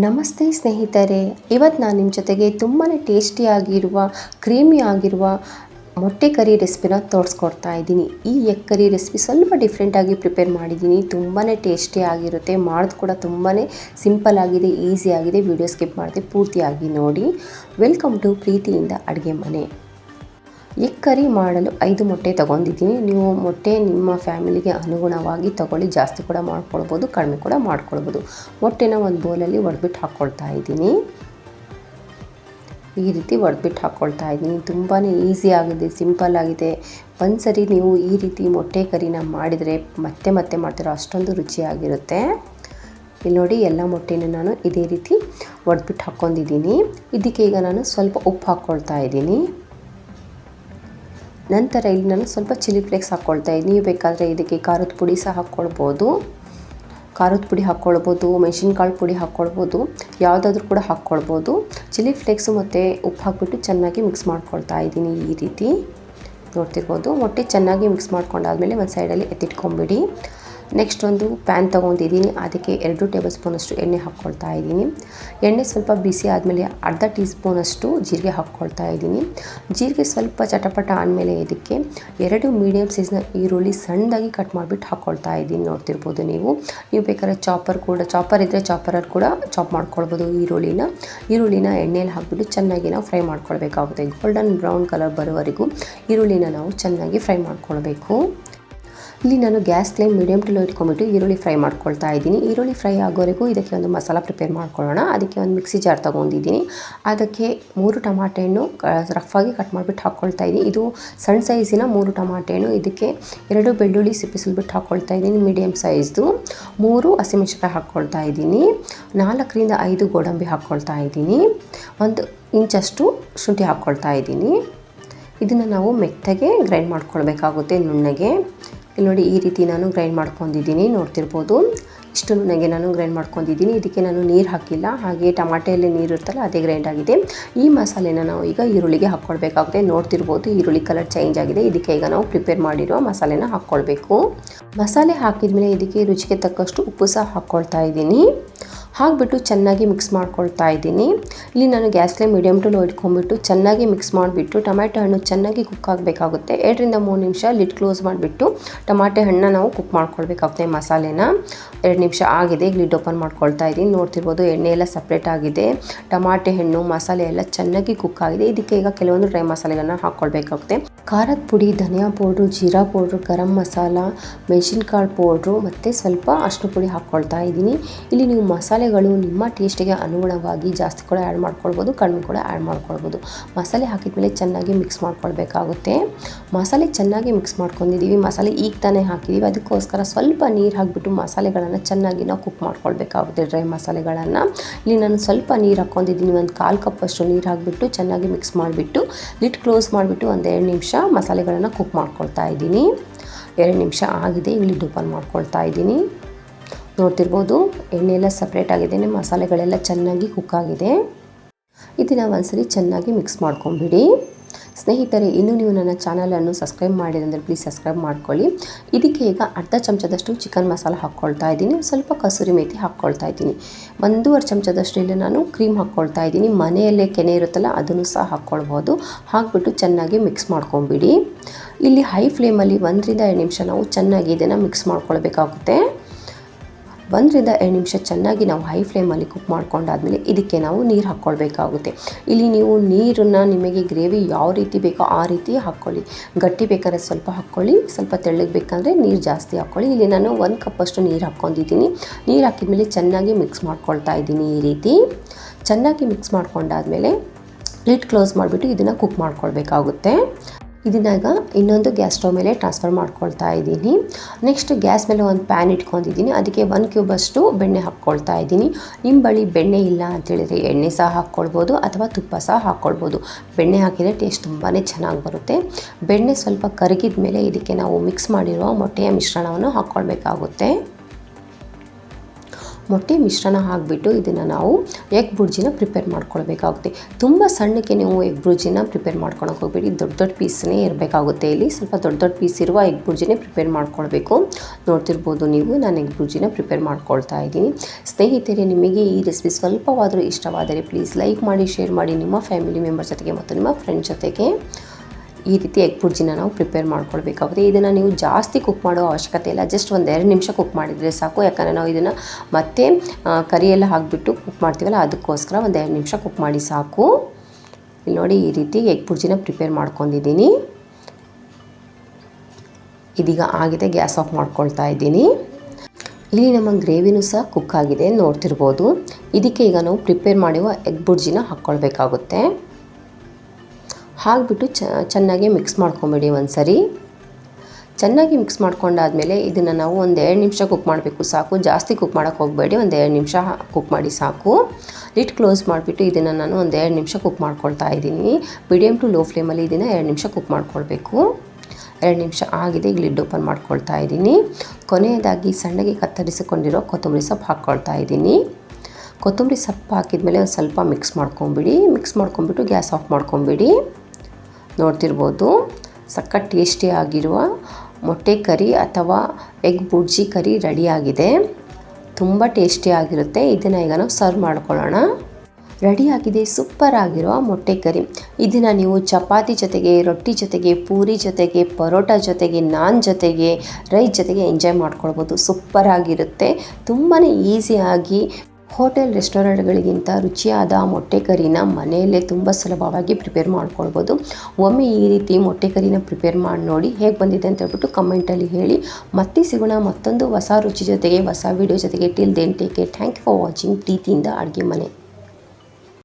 ನಮಸ್ತೆ ಸ್ನೇಹಿತರೆ ಇವತ್ತು ನಾನು ನಿಮ್ಮ ಜೊತೆಗೆ ತುಂಬಾ ಟೇಸ್ಟಿಯಾಗಿರುವ ಕ್ರೀಮಿ ಆಗಿರುವ ಮೊಟ್ಟೆ ಕರಿ ರೆಸಿಪಿನ ತೋರಿಸ್ಕೊಡ್ತಾ ಇದ್ದೀನಿ. ಈ ಎಗ್ ಕರಿ ರೆಸಿಪಿ ಸ್ವಲ್ಪ ಡಿಫ್ರೆಂಟಾಗಿ ಪ್ರಿಪೇರ್ ಮಾಡಿದ್ದೀನಿ. ತುಂಬಾ ಟೇಸ್ಟಿ ಆಗಿರುತ್ತೆ. ಮಾಡೋದು ಕೂಡ ತುಂಬಾ ಸಿಂಪಲ್ ಆಗಿದೆ ಈಸಿ ಆಗಿದೆ. ವಿಡಿಯೋ ಸ್ಕಿಪ್ ಮಾಡದೆ ಪೂರ್ತಿಯಾಗಿ ನೋಡಿ. ವೆಲ್ಕಮ್ ಟು ಪ್ರೀತಿಯಿಂದ ಅಡುಗೆ ಮನೆ. ಎಗ್ ಕರಿ ಮಾಡಲು ಐದು ಮೊಟ್ಟೆ ತೊಗೊಂಡಿದ್ದೀನಿ. ನೀವು ಮೊಟ್ಟೆ ನಿಮ್ಮ ಫ್ಯಾಮಿಲಿಗೆ ಅನುಗುಣವಾಗಿ ತಗೊಳ್ಳಿ. ಜಾಸ್ತಿ ಕೂಡ ಮಾಡ್ಕೊಳ್ಬೋದು, ಕಡಿಮೆ ಕೂಡ ಮಾಡ್ಕೊಳ್ಬೋದು. ಮೊಟ್ಟೆನ ಒಂದು ಬೌಲಲ್ಲಿ ಒಡೆದ್ಬಿಟ್ಟು ಹಾಕ್ಕೊಳ್ತಾ ಇದ್ದೀನಿ. ಈ ರೀತಿ ಒಡೆದ್ಬಿಟ್ಟು ಹಾಕ್ಕೊಳ್ತಾ ಇದ್ದೀನಿ. ತುಂಬಾ ಈಸಿ ಆಗಿದೆ, ಸಿಂಪಲ್ ಆಗಿದೆ. ಒಂದು ಸರಿ ನೀವು ಈ ರೀತಿ ಮೊಟ್ಟೆ ಕರಿನ ಮಾಡಿದರೆ ಮತ್ತೆ ಮತ್ತೆ ಮಾಡ್ತಿರೋ ಅಷ್ಟೊಂದು ರುಚಿಯಾಗಿರುತ್ತೆ. ಇಲ್ಲಿ ನೋಡಿ, ಎಲ್ಲ ಮೊಟ್ಟೆನ ನಾನು ಇದೇ ರೀತಿ ಒಡೆದ್ಬಿಟ್ಟು ಹಾಕ್ಕೊಂಡಿದ್ದೀನಿ ಇದಕ್ಕೆ ಈಗ ನಾನು ಸ್ವಲ್ಪ ಉಪ್ಪು ಹಾಕ್ಕೊಳ್ತಾ ಇದ್ದೀನಿ. ನಂತರ ಇಲ್ಲಿ ನಾನು ಸ್ವಲ್ಪ ಚಿಲ್ಲಿ ಫ್ಲೇಕ್ಸ್ ಹಾಕ್ಕೊಳ್ತಾ ಇದ್ದೀನಿ. ನೀವು ಬೇಕಾದರೆ ಇದಕ್ಕೆ ಖಾರದ ಪುಡಿ ಸಹ ಹಾಕ್ಕೊಳ್ಬೋದು. ಖಾರದ ಪುಡಿ ಹಾಕ್ಕೊಳ್ಬೋದು, ಮೆಣಸಿನ್ಕಾಳು ಪುಡಿ ಹಾಕ್ಕೊಳ್ಬೋದು, ಯಾವುದಾದ್ರೂ ಕೂಡ ಹಾಕ್ಕೊಳ್ಬೋದು. ಚಿಲ್ಲಿ ಫ್ಲೇಕ್ಸು ಮತ್ತು ಉಪ್ಪು ಹಾಕ್ಬಿಟ್ಟು ಚೆನ್ನಾಗಿ ಮಿಕ್ಸ್ ಮಾಡ್ಕೊಳ್ತಾ ಇದ್ದೀನಿ ಈ ರೀತಿ. ನೋಡ್ತಿರ್ಬೋದು, ಮೊಟ್ಟೆ ಚೆನ್ನಾಗಿ ಮಿಕ್ಸ್ ಮಾಡ್ಕೊಂಡಾದ್ಮೇಲೆ ಒಂದು ಸೈಡಲ್ಲಿ ಎತ್ತಿಟ್ಕೊಂಬಿಡಿ. ನೆಕ್ಸ್ಟ್ ಒಂದು ಪ್ಯಾನ್ ತೊಗೊಂಡಿದ್ದೀನಿ. ಅದಕ್ಕೆ ಎರಡು ಟೇಬಲ್ ಸ್ಪೂನಷ್ಟು ಎಣ್ಣೆ ಹಾಕ್ಕೊಳ್ತಾ ಇದ್ದೀನಿ. ಎಣ್ಣೆ ಸ್ವಲ್ಪ ಬಿಸಿ ಆದಮೇಲೆ ಅರ್ಧ ಟೀ ಸ್ಪೂನಷ್ಟು ಜೀರಿಗೆ ಹಾಕ್ಕೊಳ್ತಾ ಇದ್ದೀನಿ. ಜೀರಿಗೆ ಸ್ವಲ್ಪ ಚಟಪಟ ಆದಮೇಲೆ ಇದಕ್ಕೆ ಎರಡು ಮೀಡಿಯಮ್ ಸೈಜ್ನ ಈರುಳ್ಳಿ ಸಣ್ಣದಾಗಿ ಕಟ್ ಮಾಡಿಬಿಟ್ಟು ಹಾಕ್ಕೊಳ್ತಾ ಇದ್ದೀನಿ. ನೋಡ್ತಿರ್ಬೋದು ನೀವು. ನೀವು ಬೇಕಾದ್ರೆ ಚಾಪರ್ ಕೂಡ ಚಾಪರ್ ಇದ್ದರೆ ಚಾಪರಲ್ಲಿ ಕೂಡ ಚಾಪ್ ಮಾಡ್ಕೊಳ್ಬೋದು ಈರುಳ್ಳಿನ. ಈರುಳ್ಳಿನ ಎಣ್ಣೆಯಲ್ಲಿ ಹಾಕಿಬಿಟ್ಟು ಚೆನ್ನಾಗಿ ನಾವು ಫ್ರೈ ಮಾಡ್ಕೊಳ್ಬೇಕಾಗುತ್ತೆ. ಗೋಲ್ಡನ್ ಬ್ರೌನ್ ಕಲರ್ ಬರೋವರೆಗೂ ಈರುಳ್ಳಿನ ನಾವು ಚೆನ್ನಾಗಿ ಫ್ರೈ ಮಾಡ್ಕೊಳ್ಬೇಕು. ಇಲ್ಲಿ ನಾನು gas flame medium to low ಇಟ್ಕೊಂಡ್ಬಿಟ್ಟು ಈರುಳ್ಳಿ ಫ್ರೈ ಮಾಡ್ಕೊಳ್ತಾ ಇದ್ದೀನಿ. ಈರುಳ್ಳಿ ಫ್ರೈ ಆಗೋವರೆಗೂ ಇದಕ್ಕೆ ಒಂದು ಮಸಾಲ ಪ್ರಿಪೇರ್ ಮಾಡ್ಕೊಳ್ಳೋಣ. ಅದಕ್ಕೆ ಒಂದು ಮಿಕ್ಸಿ ಜಾರ್ ತೊಗೊಂಡಿದ್ದೀನಿ. ಅದಕ್ಕೆ ಮೂರು ಟಮಾಟೆ ಹಣ್ಣು ರಫಾಗಿ ಕಟ್ ಮಾಡಿಬಿಟ್ಟು ಹಾಕ್ಕೊಳ್ತಾ ಇದ್ದೀನಿ. ಇದು ಸಣ್ಣ ಸೈಜಿನ ಮೂರು ಟಮಾಟೆ ಹಣ್ಣು. ಇದಕ್ಕೆ ಎರಡು ಬೆಳ್ಳುಳ್ಳಿ ಸಿಪ್ಪಿಸಲ್ಬಿಟ್ಟು ಹಾಕ್ಕೊಳ್ತಾ ಇದ್ದೀನಿ ಮೀಡಿಯಮ್ ಸೈಜ್ದು ಮೂರು ಹಸಿಮೆಣ್ಸಿನ್ಕಾಯಿ ಹಾಕ್ಕೊಳ್ತಾ ಇದ್ದೀನಿ. ನಾಲ್ಕರಿಂದ ಐದು ಗೋಡಂಬಿ ಹಾಕ್ಕೊಳ್ತಾ ಇದ್ದೀನಿ. ಒಂದು ಇಂಚಷ್ಟು ಶುಂಠಿ ಹಾಕ್ಕೊಳ್ತಾ ಇದ್ದೀನಿ. ಇದನ್ನು ನಾವು ಮೆತ್ತಗೆ ಗ್ರೈಂಡ್ ಮಾಡ್ಕೊಳ್ಬೇಕಾಗುತ್ತೆ ನುಣ್ಣಗೆ. ಇಲ್ಲಿ ನೋಡಿ ಈ ರೀತಿ ನಾನು ಗ್ರೈಂಡ್ ಮಾಡ್ಕೊಂಡಿದ್ದೀನಿ, ನೋಡ್ತಿರ್ಬೋದು. ಇಷ್ಟು ನನಗೆ ನಾನು ಗ್ರೈಂಡ್ ಮಾಡ್ಕೊಂಡಿದ್ದೀನಿ. ಇದಕ್ಕೆ ನಾನು ನೀರು ಹಾಕಿಲ್ಲ. ಹಾಗೆ ಟಮಾಟೆಯಲ್ಲಿ ನೀರು ಇರ್ತಲ್ಲ ಅದೇ ಗ್ರೈಂಡ್ ಆಗಿದೆ. ಈ ಮಸಾಲೆನ ನಾವು ಈಗ ಈರುಳ್ಳಿಗೆ ಹಾಕ್ಕೊಳ್ಬೇಕಾಗುತ್ತೆ. ನೋಡ್ತಿರ್ಬೋದು ಈರುಳ್ಳಿ ಕಲರ್ ಚೇಂಜ್ ಆಗಿದೆ. ಇದಕ್ಕೆ ಈಗ ನಾವು ಪ್ರಿಪೇರ್ ಮಾಡಿರೋ ಮಸಾಲೆನ ಹಾಕ್ಕೊಳ್ಬೇಕು. ಮಸಾಲೆ ಹಾಕಿದ ಮೇಲೆ ಇದಕ್ಕೆ ರುಚಿಗೆ ತಕ್ಕಷ್ಟು ಉಪ್ಪು ಸಹ ಹಾಕ್ಕೊಳ್ತಾ ಇದ್ದೀನಿ. ಹಾಕಿಬಿಟ್ಟು ಚೆನ್ನಾಗಿ ಮಿಕ್ಸ್ ಮಾಡ್ಕೊಳ್ತಾ ಇದ್ದೀನಿ. ಇಲ್ಲಿ ನಾನು ಗ್ಯಾಸ್ಲೆ ಮೀಡಿಯಮ್ ಟು ಲೋ ಇಟ್ಕೊಂಡ್ಬಿಟ್ಟು ಚೆನ್ನಾಗಿ ಮಿಕ್ಸ್ ಮಾಡಿಬಿಟ್ಟು ಟೊಮ್ಯಾಟೊ ಹಣ್ಣು ಚೆನ್ನಾಗಿ ಕುಕ್ ಆಗಬೇಕಾಗುತ್ತೆ. ಎರಡರಿಂದ ಮೂರು ನಿಮಿಷ ಲಿಡ್ ಕ್ಲೋಸ್ ಮಾಡಿಬಿಟ್ಟು ಟಮಾಟೆ ಹಣ್ಣನ್ನ ನಾವು ಕುಕ್ ಮಾಡ್ಕೊಳ್ಬೇಕಾಗುತ್ತೆ ಮಸಾಲೆನ. ಎರಡು ನಿಮಿಷ ಆಗಿದೆ ಲಿಡ್ ಓಪನ್ ಮಾಡ್ಕೊಳ್ತಾ ಇದ್ದೀನಿ. ನೋಡ್ತಿರ್ಬೋದು ಎಣ್ಣೆ ಎಲ್ಲ ಸಪ್ರೇಟ್ ಆಗಿದೆ. ಟಮಾಟೆ ಹಣ್ಣು, ಮಸಾಲೆ ಎಲ್ಲ ಚೆನ್ನಾಗಿ ಕುಕ್ ಆಗಿದೆ. ಇದಕ್ಕೆ ಈಗ ಕೆಲವೊಂದು ಡ್ರೈ ಮಸಾಲೆಗಳನ್ನ ಹಾಕ್ಕೊಳ್ಬೇಕಾಗುತ್ತೆ. ಖಾರದ ಪುಡಿ, ಧನಿಯಾ ಪೌಡ್ರು, ಜೀರಾ ಪೌಡ್ರು, ಗರಂ ಮಸಾಲ, ಮೆಣಸಿನ್ಕಾಳು ಪೌಡ್ರು ಮತ್ತು ಸ್ವಲ್ಪ ಅಷ್ಟು ಪುಡಿ ಹಾಕ್ಕೊಳ್ತಾ ಇದ್ದೀನಿ. ಇಲ್ಲಿ ನೀವು ಮಸಾಲೆಗಳು ನಿಮ್ಮ ಟೇಸ್ಟಿಗೆ ಅನುಗುಣವಾಗಿ ಜಾಸ್ತಿ ಕೂಡ ಆ್ಯಡ್ ಮಾಡ್ಕೊಳ್ಬೋದು, ಕಡಿಮೆ ಕೂಡ ಆ್ಯಡ್ ಮಾಡ್ಕೊಳ್ಬೋದು. ಮಸಾಲೆ ಹಾಕಿದ ಮೇಲೆ ಚೆನ್ನಾಗಿ ಮಿಕ್ಸ್ ಮಾಡ್ಕೊಳ್ಬೇಕಾಗುತ್ತೆ. ಮಸಾಲೆ ಚೆನ್ನಾಗಿ ಮಿಕ್ಸ್ ಮಾಡ್ಕೊಂಡಿದ್ದೀವಿ. ಮಸಾಲೆ ಈಗ ತಾನೇ ಹಾಕಿದ್ದೀವಿ. ಅದಕ್ಕೋಸ್ಕರ ಸ್ವಲ್ಪ ನೀರು ಹಾಕಿಬಿಟ್ಟು ಮಸಾಲೆಗಳನ್ನು ಚೆನ್ನಾಗಿ ನಾವು ಕುಕ್ ಮಾಡ್ಕೊಳ್ಬೇಕಾಗುತ್ತೆ ಡ್ರೈ ಮಸಾಲೆಗಳನ್ನು. ಇಲ್ಲಿ ನಾನು ಸ್ವಲ್ಪ ನೀರು ಹಾಕ್ಕೊಂಡಿದ್ದೀನಿ. ಒಂದು ಕಾಲು ಕಪ್ಪಷ್ಟು ನೀರು ಹಾಕಿಬಿಟ್ಟು ಚೆನ್ನಾಗಿ ಮಿಕ್ಸ್ ಮಾಡಿಬಿಟ್ಟು ಲಿಟ್ ಕ್ಲೋಸ್ ಮಾಡಿಬಿಟ್ಟು ಒಂದು ಎರಡು ನಿಮಿಷ ಮಸಾಲೆಗಳನ್ನು ಕುಕ್ ಮಾಡ್ಕೊಳ್ತಾ ಇದ್ದೀನಿ. ಎರಡು ನಿಮಿಷ ಆಗಿದೆ ಇಲ್ಲಿ ಓಪನ್ ಮಾಡ್ಕೊಳ್ತಾ ಇದ್ದೀನಿ. ನೋಡ್ತಿರ್ಬೋದು ಎಣ್ಣೆ ಎಲ್ಲ ಸಪ್ರೇಟ್ ಆಗಿದೆ ಮಸಾಲೆಗಳೆಲ್ಲ ಚೆನ್ನಾಗಿ ಕುಕ್ ಆಗಿದೆ. ಇದನ್ನು ಒಂದ್ಸರಿ ಚೆನ್ನಾಗಿ ಮಿಕ್ಸ್ ಮಾಡ್ಕೊಂಬಿಡಿ. ಸ್ನೇಹಿತರೆ, ಇನ್ನೂ ನೀವು ನನ್ನ ಚಾನಲನ್ನು ಸಬ್ಸ್ಕ್ರೈಬ್ ಮಾಡಿದಂದರೆ ಪ್ಲೀಸ್ ಸಬ್ಸ್ಕ್ರೈಬ್ ಮಾಡ್ಕೊಳ್ಳಿ. ಇದಕ್ಕೆ ಈಗ ಅರ್ಧ ಚಮಚದಷ್ಟು ಚಿಕನ್ ಮಸಾಲ ಹಾಕ್ಕೊಳ್ತಾ ಇದ್ದೀನಿ. ಸ್ವಲ್ಪ ಕಸೂರಿ ಮೇಥಿ ಹಾಕ್ಕೊಳ್ತಾ ಇದ್ದೀನಿ. ಒಂದೂವರೆ ಚಮಚದಷ್ಟು ಇಲ್ಲಿ ನಾನು ಕ್ರೀಮ್ ಹಾಕ್ಕೊಳ್ತಾ ಇದ್ದೀನಿ. ಮನೆಯಲ್ಲೇ ಕೆನೆ ಇರುತ್ತಲ್ಲ, ಅದನ್ನು ಸಹ ಹಾಕ್ಕೊಳ್ಬೋದು. ಹಾಕ್ಬಿಟ್ಟು ಚೆನ್ನಾಗಿ ಮಿಕ್ಸ್ ಮಾಡ್ಕೊಂಬಿಡಿ. ಇಲ್ಲಿ ಹೈ ಫ್ಲೇಮಲ್ಲಿ ಒಂದರಿಂದ ಎರಡು ನಿಮಿಷ ನಾವು ಚೆನ್ನಾಗಿ ಇದನ್ನು ಮಿಕ್ಸ್ ಮಾಡ್ಕೊಳ್ಬೇಕಾಗುತ್ತೆ. ಒಂದರಿಂದ ಎರಡು ನಿಮಿಷ ಚೆನ್ನಾಗಿ ನಾವು ಹೈ ಫ್ಲೇಮಲ್ಲಿ ಕುಕ್ ಮಾಡ್ಕೊಂಡಾದ್ಮೇಲೆ ಇದಕ್ಕೆ ನಾವು ನೀರು ಹಾಕ್ಕೊಳ್ಬೇಕಾಗುತ್ತೆ. ಇಲ್ಲಿ ನೀವು ನೀರನ್ನು ನಿಮಗೆ ಗ್ರೇವಿ ಯಾವ ರೀತಿ ಬೇಕೋ ಆ ರೀತಿ ಹಾಕ್ಕೊಳ್ಳಿ. ಗಟ್ಟಿ ಬೇಕಾದ್ರೆ ಸ್ವಲ್ಪ ಹಾಕ್ಕೊಳ್ಳಿ, ಸ್ವಲ್ಪ ತೆಳ್ಳಗೆ ಬೇಕಂದರೆ ನೀರು ಜಾಸ್ತಿ ಹಾಕ್ಕೊಳ್ಳಿ. ಇಲ್ಲಿ ನಾನು ಒಂದು ಕಪ್ಪಷ್ಟು ನೀರು ಹಾಕ್ಕೊಂಡಿದ್ದೀನಿ. ನೀರು ಹಾಕಿದ್ಮೇಲೆ ಚೆನ್ನಾಗಿ ಮಿಕ್ಸ್ ಮಾಡ್ಕೊಳ್ತಾ ಇದ್ದೀನಿ ಈ ರೀತಿ. ಚೆನ್ನಾಗಿ ಮಿಕ್ಸ್ ಮಾಡ್ಕೊಂಡಾದ್ಮೇಲೆ ಲಿಡ್ ಕ್ಲೋಸ್ ಮಾಡಿಬಿಟ್ಟು ಇದನ್ನು ಕುಕ್ ಮಾಡ್ಕೊಳ್ಬೇಕಾಗುತ್ತೆ. ಇದನ್ನಾಗ ಇನ್ನೊಂದು ಗ್ಯಾಸ್ ಸ್ಟವ್ ಮೇಲೆ ಟ್ರಾನ್ಸ್ಫರ್ ಮಾಡ್ಕೊಳ್ತಾ ಇದ್ದೀನಿ. ನೆಕ್ಸ್ಟ್ ಗ್ಯಾಸ್ ಮೇಲೆ ಒಂದು ಪ್ಯಾನ್ ಇಟ್ಕೊಂಡಿದ್ದೀನಿ. ಅದಕ್ಕೆ ಒಂದು ಕ್ಯೂಬಷ್ಟು ಬೆಣ್ಣೆ ಹಾಕ್ಕೊಳ್ತಾ ಇದ್ದೀನಿ. ನಿಮ್ಮ ಬಳಿ ಬೆಣ್ಣೆ ಇಲ್ಲ ಅಂತೇಳಿದರೆ ಎಣ್ಣೆ ಸಹ ಹಾಕ್ಕೊಳ್ಬೋದು ಅಥವಾ ತುಪ್ಪ ಸಹ ಹಾಕ್ಕೊಳ್ಬೋದು. ಬೆಣ್ಣೆ ಹಾಕಿದರೆ ಟೇಸ್ಟ್ ತುಂಬಾ ಚೆನ್ನಾಗಿ ಬರುತ್ತೆ. ಬೆಣ್ಣೆ ಸ್ವಲ್ಪ ಕರಗಿದ ಮೇಲೆ ಇದಕ್ಕೆ ನಾವು ಮಿಕ್ಸ್ ಮಾಡಿರುವ ಮೊಟ್ಟೆಯ ಮಿಶ್ರಣವನ್ನು ಹಾಕ್ಕೊಳ್ಬೇಕಾಗುತ್ತೆ. ಮೊಟ್ಟೆ ಮಿಶ್ರಣ ಹಾಕಿಬಿಟ್ಟು ಇದನ್ನು ನಾವು ಎಗ್ ಬುರ್ಜಿನ ಪ್ರಿಪೇರ್ ಮಾಡ್ಕೊಳ್ಬೇಕಾಗುತ್ತೆ. ತುಂಬ ಸಣ್ಣಕ್ಕೆ ನೀವು ಎಗ್ ಬುರ್ಜಿನ ಪ್ರಿಪೇರ್ ಮಾಡ್ಕೊಳಕ್ಕೆ ಹೋಗ್ಬೇಡಿ. ದೊಡ್ಡ ದೊಡ್ಡ ಪೀಸ್ನೇ ಇರಬೇಕಾಗುತ್ತೆ ಇಲ್ಲಿ. ಸ್ವಲ್ಪ ದೊಡ್ಡ ದೊಡ್ಡ ಪೀಸ್ ಇರುವ ಎಗ್ ಬುರ್ಜಿನೇ ಪ್ರಿಪೇರ್ ಮಾಡ್ಕೊಳ್ಬೇಕು. ನೋಡ್ತಿರ್ಬೋದು ನೀವು ನಾನು ಎಗ್ ಬುರ್ಜಿನ ಪ್ರಿಪೇರ್ ಮಾಡ್ಕೊಳ್ತಾ ಇದ್ದೀನಿ. ಸ್ನೇಹಿತರೆ, ನಿಮಗೆ ಈ ರೆಸಿಪಿ ಸ್ವಲ್ಪವಾದರೂ ಇಷ್ಟವಾದರೆ ಪ್ಲೀಸ್ ಲೈಕ್ ಮಾಡಿ ಶೇರ್ ಮಾಡಿ ನಿಮ್ಮ ಫ್ಯಾಮಿಲಿ ಮೆಂಬರ್ಸ್ ಜೊತೆಗೆ ಮತ್ತು ನಿಮ್ಮ ಫ್ರೆಂಡ್ಸ್ ಜೊತೆಗೆ. ಈ ರೀತಿ ಎಗ್ ಬುರ್ಜಿನ ನಾವು ಪ್ರಿಪೇರ್ ಮಾಡ್ಕೊಳ್ಬೇಕಾಗುತ್ತೆ. ಇದನ್ನು ನೀವು ಜಾಸ್ತಿ ಕುಕ್ ಮಾಡೋ ಅವಶ್ಯಕತೆ ಇಲ್ಲ. ಜಸ್ಟ್ ಒಂದು ಎರಡು ನಿಮಿಷ ಕುಕ್ ಮಾಡಿದರೆ ಸಾಕು. ಯಾಕಂದರೆ ನಾವು ಇದನ್ನು ಮತ್ತೆ ಕರಿಯೆಲ್ಲ ಹಾಕಿಬಿಟ್ಟು ಕುಕ್ ಮಾಡ್ತೀವಲ್ಲ, ಅದಕ್ಕೋಸ್ಕರ ಒಂದು ಎರಡು ನಿಮಿಷ ಕುಕ್ ಮಾಡಿ ಸಾಕು. ಇಲ್ಲಿ ನೋಡಿ ಈ ರೀತಿ ಎಗ್ ಬುರ್ಜಿನ ಪ್ರಿಪೇರ್ ಮಾಡ್ಕೊಂಡಿದ್ದೀನಿ. ಇದೀಗ ಆಗಿದೆ, ಗ್ಯಾಸ್ ಆಫ್ ಮಾಡ್ಕೊಳ್ತಾ ಇದ್ದೀನಿ. ಇಲ್ಲಿ ನಮ್ಮ ಗ್ರೇವಿನೂ ಸಹ ಕುಕ್ ಆಗಿದೆ, ನೋಡ್ತಿರ್ಬೋದು. ಇದಕ್ಕೆ ಈಗ ನಾವು ಪ್ರಿಪೇರ್ ಮಾಡಿರುವ ಎಗ್ ಬುರ್ಜಿನ ಹಾಕ್ಕೊಳ್ಬೇಕಾಗುತ್ತೆ. ಹಾಕ್ಬಿಟ್ಟು ಚೆನ್ನಾಗಿ ಮಿಕ್ಸ್ ಮಾಡ್ಕೊಂಬಿಡಿ ಒಂದು ಸರಿ ಚೆನ್ನಾಗಿ ಮಿಕ್ಸ್ ಮಾಡ್ಕೊಂಡಾದಮೇಲೆ ಇದನ್ನು ನಾವು ಒಂದು ಎರಡು ನಿಮಿಷ ಕುಕ್ ಮಾಡಬೇಕು ಸಾಕು. ಜಾಸ್ತಿ ಕುಕ್ ಮಾಡೋಕ್ಕೆ ಹೋಗಬೇಡಿ, ಒಂದು ಎರಡು ನಿಮಿಷ ಕುಕ್ ಮಾಡಿ ಸಾಕು. ಲಿಟ್ ಕ್ಲೋಸ್ ಮಾಡಿಬಿಟ್ಟು ಇದನ್ನು ನಾನು ಒಂದು ಎರಡು ನಿಮಿಷ ಕುಕ್ ಮಾಡ್ಕೊಳ್ತಾ ಇದ್ದೀನಿ. ಮೀಡಿಯಮ್ ಟು ಲೋ ಫ್ಲೇಮಲ್ಲಿ ಇದನ್ನು ಎರಡು ನಿಮಿಷ ಕುಕ್ ಮಾಡ್ಕೊಳ್ಬೇಕು. ಎರಡು ನಿಮಿಷ ಆಗಿದೆ, ಈಗ ಲಿಡ್ ಓಪನ್ ಮಾಡ್ಕೊಳ್ತಾ ಇದ್ದೀನಿ. ಕೊನೆಯದಾಗಿ ಸಣ್ಣಗೆ ಕತ್ತರಿಸಿಕೊಂಡಿರೋ ಕೊತ್ತಂಬರಿ ಸೊಪ್ಪು ಹಾಕ್ಕೊಳ್ತಾ ಇದ್ದೀನಿ. ಕೊತ್ತಂಬರಿ ಸೊಪ್ಪು ಹಾಕಿದ್ಮೇಲೆ ಒಂದು ಸ್ವಲ್ಪ ಮಿಕ್ಸ್ ಮಾಡ್ಕೊಂಬಿಡಿ. ಮಿಕ್ಸ್ ಮಾಡ್ಕೊಂಬಿಟ್ಟು ಗ್ಯಾಸ್ ಆಫ್ ಮಾಡ್ಕೊಂಬಿಡಿ. ನೋಡ್ತಿರ್ಬೋದು. ಸಖತ್ ಟೇಸ್ಟಿಯಾಗಿರುವ ಮೊಟ್ಟೆ ಕರಿ ಅಥವಾ ಎಗ್ ಬುರ್ಜಿ ಕರಿ ರೆಡಿಯಾಗಿದೆ ತುಂಬ ಟೇಸ್ಟಿಯಾಗಿರುತ್ತೆ ಇದನ್ನು ಈಗ ನಾವು ಸರ್ವ್ ಮಾಡ್ಕೊಳ್ಳೋಣ. ರೆಡಿಯಾಗಿದೆ ಸೂಪರ್ ಆಗಿರುವ ಮೊಟ್ಟೆ ಕರಿ. ಇದನ್ನು ನೀವು ಚಪಾತಿ ಜೊತೆಗೆ, ರೊಟ್ಟಿ ಜೊತೆಗೆ, ಪೂರಿ ಜೊತೆಗೆ, ಪರೋಟ ಜೊತೆಗೆ, ನಾನ್ ಜೊತೆಗೆ ರೈಸ್ ಜೊತೆಗೆ ಎಂಜಾಯ್ ಮಾಡ್ಕೊಳ್ಬೋದು. ಸೂಪರ್ ಆಗಿರುತ್ತೆ. ತುಂಬಾ ಈಸಿಯಾಗಿ ಹೋಟೆಲ್ ರೆಸ್ಟೋರೆಂಟ್ಗಳಿಗಿಂತ ರುಚಿಯಾದ ಮೊಟ್ಟೆ ಕರಿನ ಮನೆಯಲ್ಲೇ ತುಂಬ ಸುಲಭವಾಗಿ ಪ್ರಿಪೇರ್ ಮಾಡ್ಕೊಳ್ಬೋದು. ಒಮ್ಮೆ ಈ ರೀತಿ ಮೊಟ್ಟೆ ಕರಿನ ಪ್ರಿಪೇರ್ ಮಾಡಿ ನೋಡಿ ಹೇಗೆ ಬಂದಿದೆ ಅಂತ ಹೇಳ್ಬಿಟ್ಟು ಕಮೆಂಟಲ್ಲಿ ಹೇಳಿ. ಮತ್ತೆ ಸಿಗೋಣ ಮತ್ತೊಂದು ಹೊಸ ರುಚಿ ಜೊತೆಗೆ, ಹೊಸ ವಿಡಿಯೋ ಜೊತೆಗೆ. Till then take care thank you for watching ಪ್ರೀತಿಯಿಂದ ಅಡುಗೆ ಮನೆ.